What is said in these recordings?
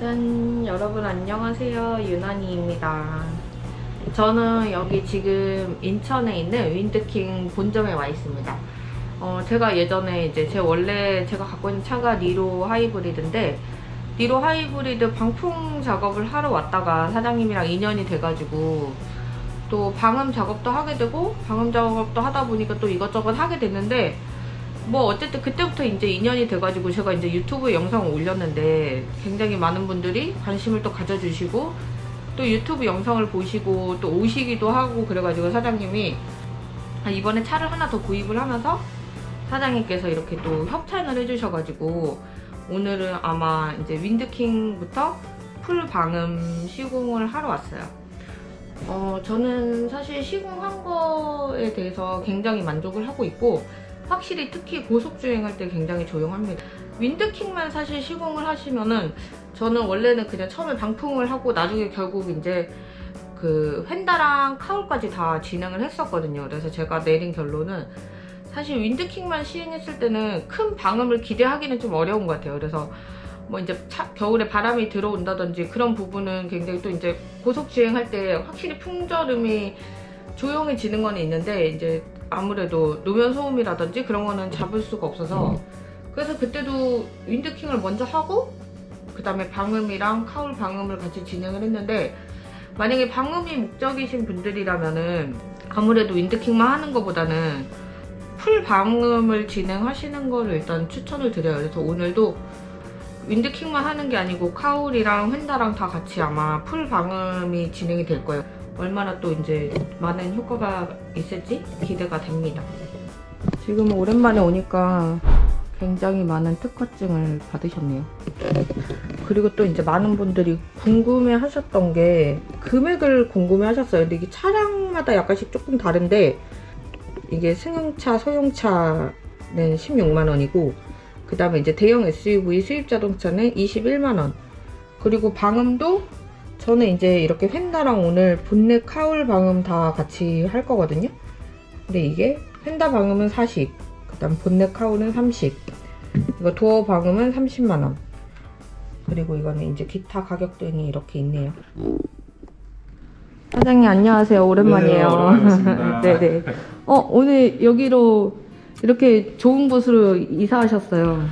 짠 여러분 안녕하세요. 유난이입니다. 저는 여기 지금 인천에 있는 윈드킹 본점에 와 있습니다. 어, 제가 예전에 이제 제 원래 제가 갖고 있는 차가 니로 하이브리드인데 니로 하이브리드 방풍 작업을 하러 왔다가 사장님이랑 인연이 돼가지고 또 방음 작업도 하게 되고 방음 작업도 하다 보니까 또 이것저것 하게 됐는데 뭐 어쨌든 그때부터 이제 인연이 돼가지고 제가 이제 유튜브에 영상을 올렸는데 굉장히 많은 분들이 관심을 또 가져주시고 또 유튜브 영상을 보시고 또 오시기도 하고 그래가지고 사장님이 아, 이번에 차를 하나 더 구입을 하면서 사장님께서 이렇게 또 협찬을 해주셔가지고 오늘은 아마 이제 윈드킹부터 풀 방음 시공을 하러 왔어요. 어, 저는 사실 시공한 거에 대해서 굉장히 만족을 하고 있고 확실히 특히 고속주행할 때 굉장히 조용합니다. 윈드킹만 사실 시공을 하시면은 저는 원래는 그냥 처음에 방풍을 하고 나중에 결국 이제 그 휀다랑 카울까지 다 진행을 했었거든요. 그래서 제가 내린 결론은 사실 윈드킹만 시행했을 때는 큰 방음을 기대하기는 좀 어려운 것 같아요. 그래서 뭐 이제 차- 겨울에 바람이 들어온다든지 그런 부분은 굉장히 또 이제 고속 주행할 때 확실히 풍절음이 조용해지는 건 있는데 이제 아무래도 노면 소음이라든지 그런 거는 잡을 수가 없어서 그래서 그때도 윈드킹을 먼저 하고 그 다음에 방음이랑 카울 방음을 같이 진행을 했는데 만약에 방음이 목적이신 분들이라면은 아무래도 윈드킹만 하는 것보다는 풀 방음을 진행하시는 거를 일단 추천을 드려요. 그래서 오늘도 윈드킹만 하는 게 아니고 카울이랑 휀다랑 다 같이 아마 풀 방음이 진행이 될 거예요. 얼마나 또 이제 많은 효과가 있을지 기대가 됩니다. 지금 오랜만에 오니까 굉장히 많은 특허증을 받으셨네요. 그리고 또 이제 많은 분들이 궁금해 하셨던 게 금액을 궁금해 하셨어요. 근데 이게 차량마다 약간씩 조금 다른데 이게 승용차, 소형차는 16만 원이고 그 다음에 이제 대형 SUV 수입 자동차는 21만 원. 그리고 방음도 저는 이제 이렇게 휀다랑 오늘 본넷 카울 방음 다 같이 할 거거든요. 근데 이게 휀다 방음은 40, 그다음 본넷 카울은 30, 이거 도어 방음은 30만 원. 그리고 이거는 이제 기타 가격 등이 이렇게 있네요. 사장님 안녕하세요. 오랜만이에요. 네, 오랜만이었습니다. 네네. 어 오늘 여기로 이렇게 좋은 곳으로 이사하셨어요.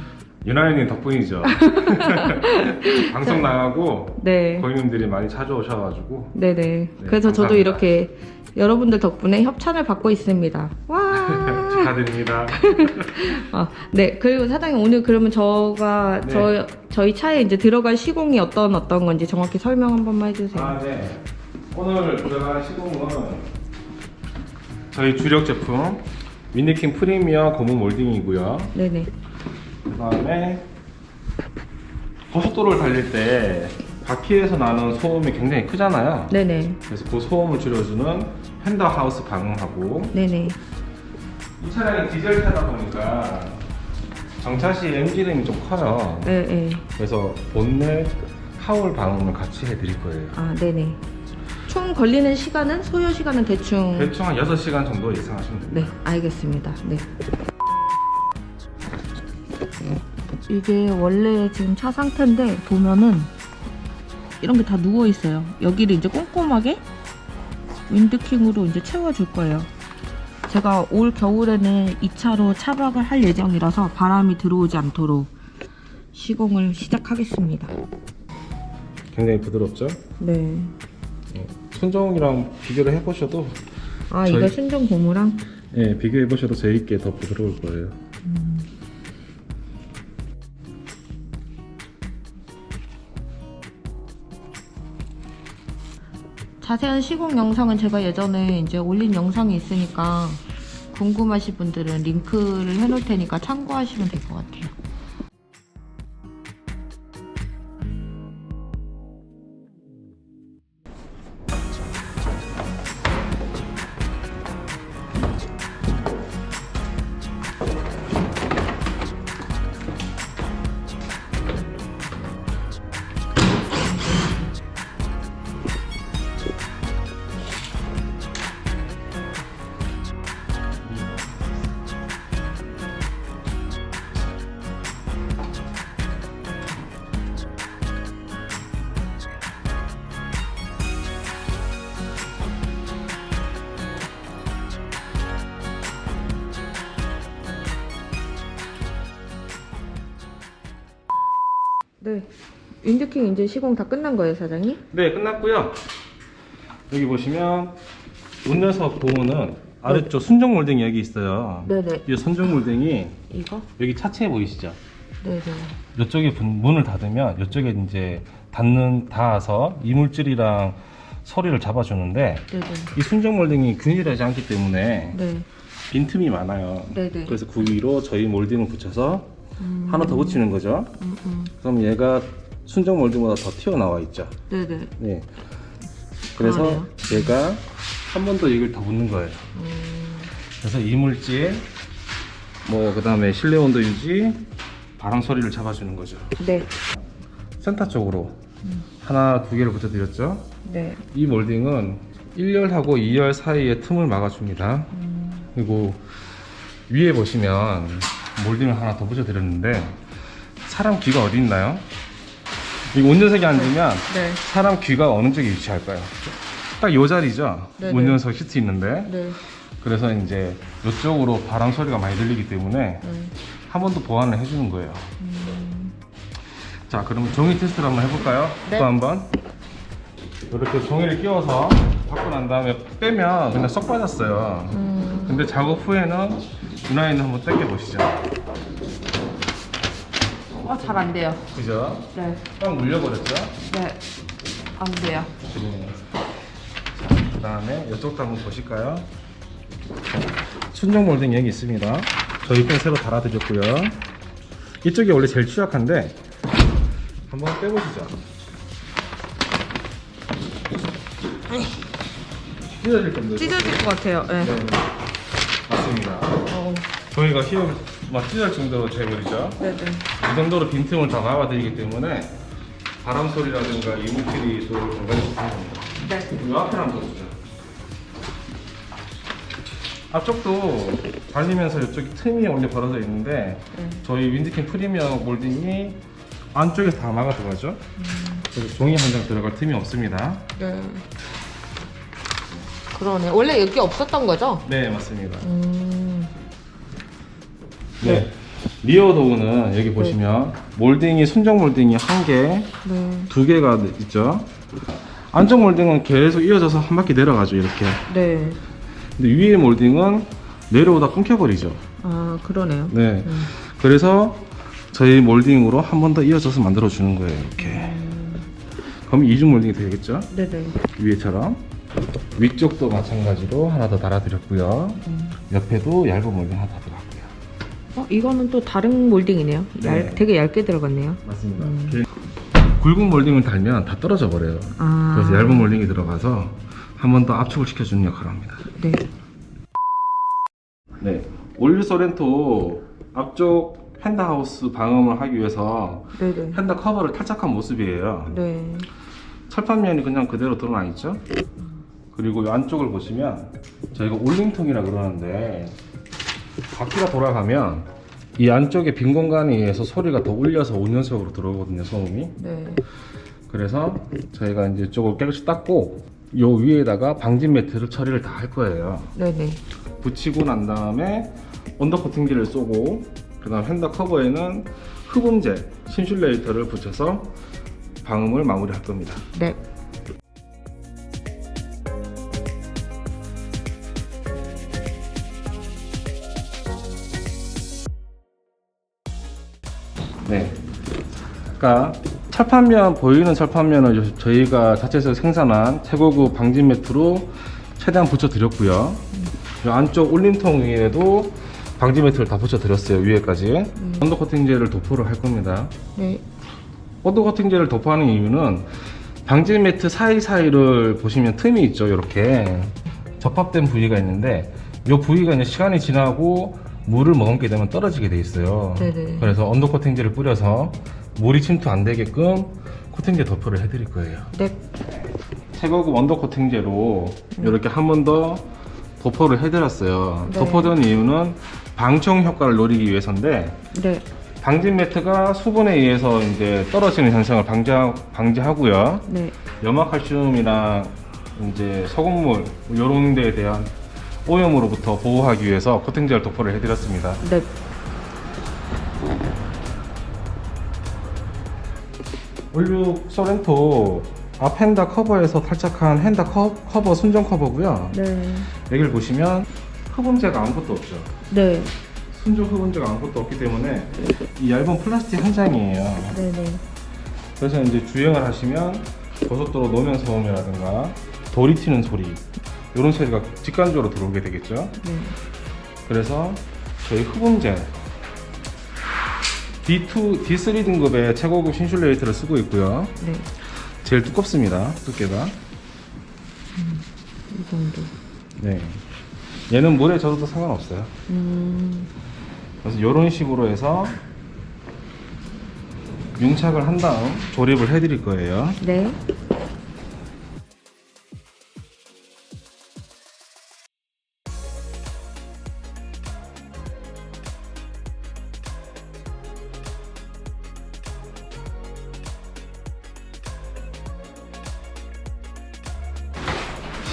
유나연님 덕분이죠. 방송 나가고 네. 고객님들이 많이 찾아오셔가지고 네네. 그래서 저도 감사합니다. 이렇게 여러분들 덕분에 협찬을 받고 있습니다. 와. 축하드립니다. 아, 네. 그리고 사장님 오늘 그러면 저가 네. 저 저희 차에 이제 들어갈 시공이 어떤 어떤 건지 정확히 설명 한 번만 해주세요. 아, 네. 오늘 들어갈 시공은 저희 주력 제품 위니킹 프리미어 고무 몰딩이고요. 네네. 그 다음에 고속도로를 달릴 때 바퀴에서 나는 소음이 굉장히 크잖아요. 네네. 그래서 그 소음을 줄여주는 펜더 하우스 방음하고 네네. 이 차량이 디젤 차다 보니까 정차 시 엔진음이 좀 커요. 네, 네. 그래서 본넷 카울 방음을 같이 해드릴 거예요. 아, 네네. 총 걸리는 시간은 소요 시간은 대충 대충 한 6시간 정도 예상하시면 됩니다. 네, 알겠습니다. 네. 이게 원래 지금 차 상태인데 보면은 이런 게 다 누워 있어요. 여기를 이제 꼼꼼하게 윈드킹으로 이제 채워줄 거예요. 제가 올 겨울에는 이 차로 차박을 할 예정이라서 바람이 들어오지 않도록 시공을 시작하겠습니다. 굉장히 부드럽죠? 네. 순정이랑 비교를 해보셔도 아, 저희- 이거 순정 고무랑 예, 비교해보셔도 제이께 더 부드러울 거예요. 자세한 시공 영상은 제가 예전에 이제 올린 영상이 있으니까 궁금하신 분들은 링크를 해놓을 테니까 참고하시면 될 것 같아요. 윈드킹 이제 시공 다 끝난 거예요, 사장님? 네, 끝났고요. 여기 보시면 운전석 보호는 아래쪽 순정 몰딩이 여기 있어요. 네네. 이 순정 몰딩이 이거? 여기 차체 보이시죠? 네네. 이쪽에 분- 문을 닫으면 이쪽에 이제 닫는 닿아서 이물질이랑 소리를 잡아주는데 네네. 이 순정 몰딩이 균일하지 않기 때문에 네. 빈틈이 많아요. 네네. 그래서 그 위로 저희 몰딩을 붙여서 음. 하나 더 붙이는 거죠. 음, 음. 그럼 얘가 순정 몰딩보다 더 튀어나와 있죠. 네네. 네. 그래서 그러네요. 얘가 한 번 더 이걸 더 붙는 거예요. 음. 그래서 이물질, 뭐 그 다음에 실내 온도 유지, 바람 소리를 잡아주는 거죠. 네. 센터 쪽으로 음. 하나 두 개를 붙여드렸죠. 네. 이 몰딩은 1열하고 2열 사이에 틈을 막아줍니다. 음. 그리고 위에 보시면 몰딩을 하나 더 붙여드렸는데 사람 귀가 어디 있나요? 이 운전석에 앉으면 네. 사람 귀가 어느 쪽에 위치할까요? 딱 요 자리죠. 네 네. 운전석 시트 있는데 네. 그래서 이제 이쪽으로 바람 소리가 많이 들리기 때문에 네. 한 번 더 보완을 해주는 거예요. 음. 자, 그러면 종이 테스트를 한번 해볼까요? 네. 또 한번 이렇게 종이를 끼워서 받고 난 다음에 빼면 그냥 쏙 빠졌어요. 음. 근데 작업 후에는 유나이는 한번 당겨 보시죠. 어, 잘 안 돼요. 그죠? 네. 딱 물려버렸죠? 네. 안 돼요. 네. 자, 그 다음에 이쪽도 한번 보실까요? 순정 몰딩 여기 있습니다. 저희 펜 새로 달아드렸고요. 이쪽이 원래 제일 취약한데 한번 빼보시죠. 찢어질 겁니다. 찢어질 것 같아요. 네. 네, 맞습니다. 어. 저희가 휘어 막 찢어질 정도로 재버리죠. 네네. 이 정도로 빈틈을 다 막아드리기 때문에 바람 소리라든가 이물질이 소리 공간이 좋습니다. 네. 이 앞에 한번 보시죠. 앞쪽도 달리면서 이쪽이 틈이 원래 벌어져 있는데 네. 저희 윈드킹 프리미엄 몰딩이 안쪽에 다 막아 들어가죠. 그래서 종이 한 장 들어갈 틈이 없습니다. 네. 그러네. 원래 여기 없었던 거죠? 네, 맞습니다. 음. 네. 리어 도우는 여기 보시면 몰딩이 순정 몰딩이 한 개, 네. 두 개가 있죠. 안쪽 몰딩은 계속 이어져서 한 바퀴 내려가죠, 이렇게. 네. 근데 위에 몰딩은 내려오다 끊겨버리죠. 아, 그러네요. 네. 음. 그래서 저희 몰딩으로 한 번 더 이어져서 만들어 주는 거예요, 이렇게. 그럼 이중 몰딩이 되겠죠? 네네. 위에처럼. 위쪽도 마찬가지로 하나 더 달아드렸고요. 음. 옆에도 얇은 몰딩 하나 더 들어갔고요. 어, 이거는 또 다른 몰딩이네요. 네. 얇, 되게 얇게 들어갔네요. 맞습니다. 음. 굵은 몰딩을 달면 다 떨어져 버려요. 아. 그래서 얇은 몰딩이 들어가서 한 번 더 압축을 시켜주는 역할을 합니다. 네. 네. 올류 소렌토 앞쪽 펜다 하우스 방음을 하기 위해서 네네. 펜다 커버를 탈착한 모습이에요. 네. 철판면이 그냥 그대로 드러나 있죠. 그리고 이 안쪽을 보시면 저희가 올림통이라 그러는데 바퀴가 돌아가면 이 안쪽에 빈 공간에 의해서 소리가 더 울려서 운전석으로 들어오거든요, 소음이. 네. 그래서 저희가 이제 이쪽을 깨끗이 닦고 요 위에다가 방진 매트를 처리를 다 할 거예요. 네네. 붙이고 난 다음에 언더코팅제를 쏘고 그 다음 핸더 커버에는 흡음제 신슐레이터를 붙여서 방음을 마무리할 겁니다. 네. 네. 그러니까 철판면 보이는 철판면을 요- 저희가 자체에서 생산한 최고급 방진 매트로 최대한 붙여 드렸고요. 이 안쪽 울림통 위에도 방진 매트를 다 붙여 드렸어요 위에까지. 언더 코팅제를 도포를 할 겁니다. 네. 언더 코팅제를 도포하는 이유는 방진 매트 사이사이를 보시면 틈이 있죠 이렇게 접합된 부위가 있는데 이 부위가 이제 시간이 지나고 물을 머금게 되면 떨어지게 돼 있어요 네네. 그래서 언더 코팅제를 뿌려서 물이 침투 안 되게끔 코팅제 도포를 해드릴 거예요 네. 최고급 언더 코팅제로 이렇게 한 번 더 도포를 해드렸어요 네. 도포된 이유는 방청 효과를 노리기 위해서인데 네. 방진 매트가 수분에 의해서 이제 떨어지는 현상을 방지, 방지하고요. 네. 염화칼슘이나 이제 소금물 이런 데에 대한 오염으로부터 보호하기 위해서 코팅제를 도포를 해드렸습니다. 네. 올류 소렌토 앞 핸다 커버에서 탈착한 핸다 커, 커버 순정 커버고요. 네. 여기를 보시면 흡음재가 아무것도 없죠. 네. 순정 흡음재가 아무것도 없기 때문에 이 얇은 플라스틱 한 장이에요. 네네. 그래서 이제 주행을 하시면 고속도로 노면 소음이라든가 돌이 튀는 소리 이런 소리가 직관적으로 들어오게 되겠죠. 네. 그래서 저희 흡음재 D2, D3 등급의 최고급 신슐레이터를 쓰고 있고요. 네. 제일 두껍습니다. 두께가. 이 정도. 네. 얘는 물에 젖어도 상관없어요. 음. 그래서 이런 식으로 해서 융착을 한 다음 조립을 해드릴 거예요. 네.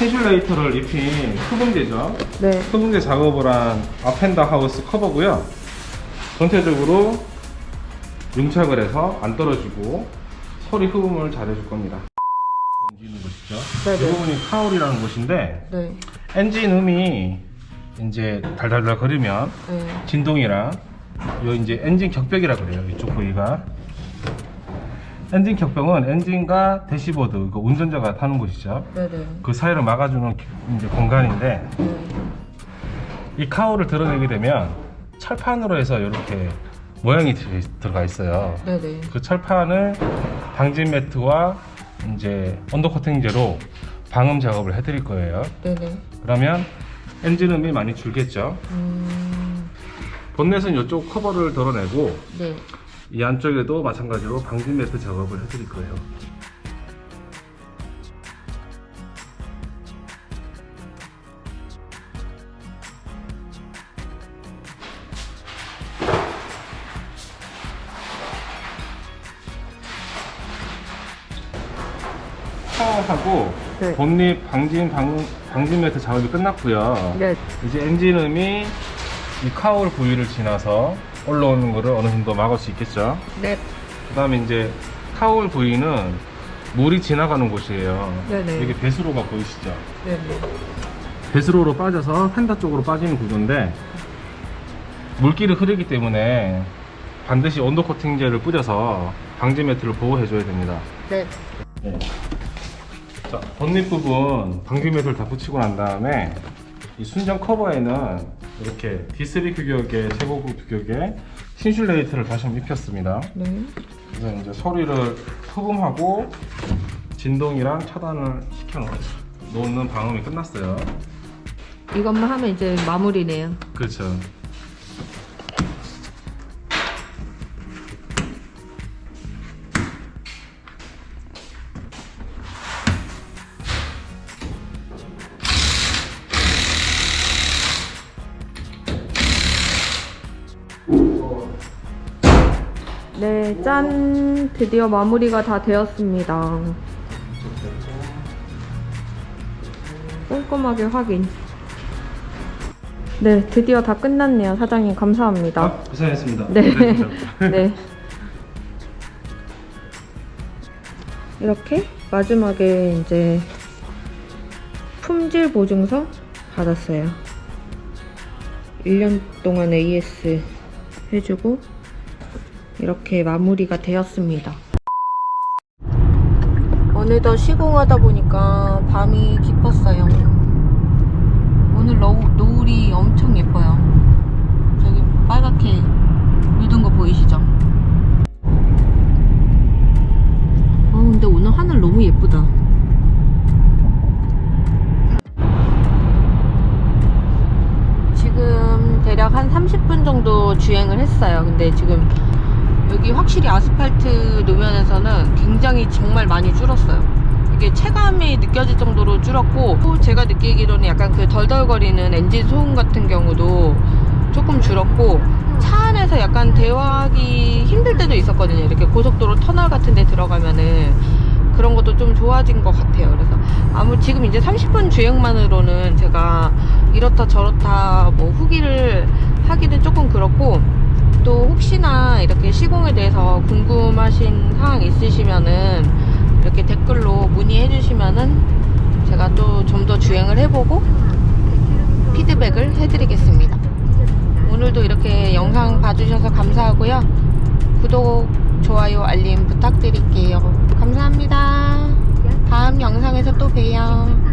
신슐레이터를 입힌 흡음재죠. 네. 흡음재 작업을 한 아펜다 하우스 커버고요. 전체적으로 융착을 해서 안 떨어지고 소리 흡음을 잘 해줄 겁니다. 움직이는 곳이죠. 네네. 이 부분이 카울이라는 곳인데 네. 엔진 음이 이제 달달달 거리면 네. 진동이랑 요 이제 엔진 격벽이라 그래요. 이쪽 부위가 엔진 격벽은 엔진과 대시보드 그 운전자가 타는 곳이죠. 네네. 그 사이를 막아주는 기- 이제 공간인데 네. 이 카울을 드러내게 되면 철판으로 해서 이렇게 모양이 들- 들어가 있어요. 네네. 그 철판을 방진 매트와 이제 언더 코팅제로 방음 작업을 해드릴 거예요. 네네. 그러면 엔진 음이 많이 줄겠죠. 음. 본넷은 이쪽 커버를 덜어내고 네. 이 안쪽에도 마찬가지로 방진 매트 작업을 해드릴 거예요. 하고 네. 본립 방진 방, 방진 매트 작업이 끝났고요. 네. 이제 엔진음이 이 카울 부위를 지나서 올라오는 것을 어느 정도 막을 수 있겠죠. 네. 그 다음에 이제 카울 부위는 물이 지나가는 곳이에요. 네네. 여기 배수로가 보이시죠? 네네. 배수로로 빠져서 펜다 쪽으로 빠지는 구조인데 물길이 흐르기 때문에 반드시 온도 코팅제를 뿌려서 방지 매트를 보호해줘야 됩니다. 네. 네. 자, 본닛 부분 방지 매트를 다 붙이고 난 다음에 이 순정 커버에는 이렇게 D3 규격의 최고급 규격의 신슐레이트를 다시 한번 입혔습니다. 네. 그래서 이제 소리를 흡음하고 진동이랑 차단을 시켜 놓는 방음이 끝났어요. 이것만 하면 이제 마무리네요. 그렇죠. 네, 짠! 드디어 마무리가 다 되었습니다. 꼼꼼하게 확인. 네, 드디어 다 끝났네요. 사장님, 감사합니다. 아, 고생했습니다. 네. 그래서 네. 이렇게 마지막에 이제 품질 보증서 받았어요. 1년 동안 AS 해주고 이렇게 마무리가 되었습니다. 어느덧 시공하다 보니까 밤이 깊었어요. 오늘 노, 노을이 엄청 예뻐요. 저기 빨갛게 묻은 거 보이시죠? 아 근데 오늘 하늘 너무 예쁘다. 지금 대략 한 30분 정도 주행을 했어요. 근데 지금 여기 확실히 아스팔트 노면에서는 굉장히 정말 많이 줄었어요. 이게 체감이 느껴질 정도로 줄었고 또 제가 느끼기로는 약간 그 덜덜거리는 엔진 소음 같은 경우도 조금 줄었고 차 안에서 약간 대화하기 힘들 때도 있었거든요. 이렇게 고속도로 터널 같은 데 들어가면은 그런 것도 좀 좋아진 것 같아요. 그래서 아무 지금 이제 30분 주행만으로는 제가 이렇다 저렇다 뭐 후기를 하기는 조금 그렇고 또 혹시나 혹시나 이렇게 시공에 대해서 궁금하신 사항 있으시면은 이렇게 댓글로 문의해 주시면은 제가 또 좀 더 주행을 해보고 피드백을 해드리겠습니다. 오늘도 이렇게 영상 봐주셔서 감사하고요. 구독, 좋아요, 알림 부탁드릴게요. 감사합니다. 다음 영상에서 또 봬요.